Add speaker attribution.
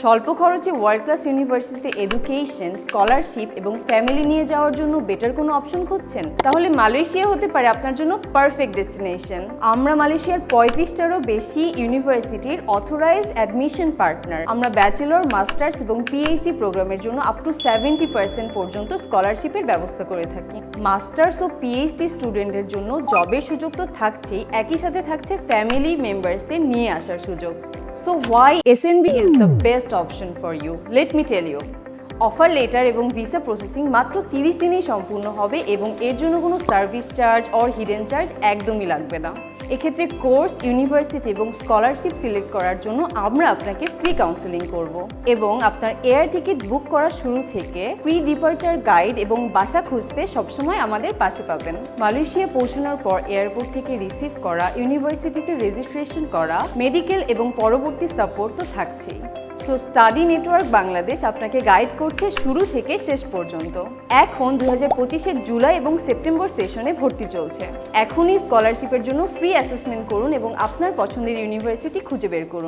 Speaker 1: স্বল্প খরচে world class ইউনিভার্সিটিতে এডুকেশন স্কলারশিপ এবং ফ্যামিলি নিয়ে যাওয়ার জন্য বেটার কোনো অপশন খুঁজছেন? তাহলে মালয়েশিয়া হতে পারে আপনার জন্য পারফেক্ট ডেস্টিনেশন আমরা মালয়েশিয়ার পঁয়ত্রিশটারও বেশি ইউনিভার্সিটির অথরাইজড অ্যাডমিশন পার্টনার আমরা ব্যাচেলর মাস্টার্স এবং পিএইচডি প্রোগ্রামের জন্য আপ টু সেভেন্টি পার্সেন্ট পর্যন্ত স্কলারশিপের ব্যবস্থা করে থাকি। মাস্টার্স ও পিএইচডি স্টুডেন্টের জন্য জবের সুযোগ তো থাকছেই, একই সাথে থাকছে ফ্যামিলি মেম্বার্সদের নিয়ে আসার সুযোগ। So why SNB is the best option for you let me tell you offer letter এবং ভিসা প্রসেসিং মাত্র তিরিশ দিনেই সম্পূর্ণ হবে এবং এর জন্য কোনো service charge or hidden charge একদমই লাগবে না। এক্ষেত্রে কোর্স ইউনিভার্সিটি এবং স্কলারশিপ সিলেক্ট করার জন্য আমরা আপনাকে ফ্রি কাউন্সেলিং করব এবং আপনার এয়ার টিকিট বুক করা শুরু থেকে প্রি ডিপার্চার গাইড এবং বাসা খুঁজতে সবসময় আমাদের পাশে পাবেন। মালয়েশিয়া পৌঁছানোর পর এয়ারপোর্ট থেকে রিসিভ করা ইউনিভার্সিটিতে রেজিস্ট্রেশন করা মেডিকেল এবং পরবর্তী সাপোর্ট তো থাকছেই। সো স্টাডি নেটওয়ার্ক বাংলাদেশ আপনাকে গাইড করছে শুরু থেকে শেষ পর্যন্ত। এখন দু হাজার পঁচিশের জুলাই এবং সেপ্টেম্বর সেশনে ভর্তি চলছে। এখনই স্কলারশিপের জন্য ফ্রি অ্যাসেসমেন্ট করুন এবং আপনার পছন্দের ইউনিভার্সিটি খুঁজে বের করুন।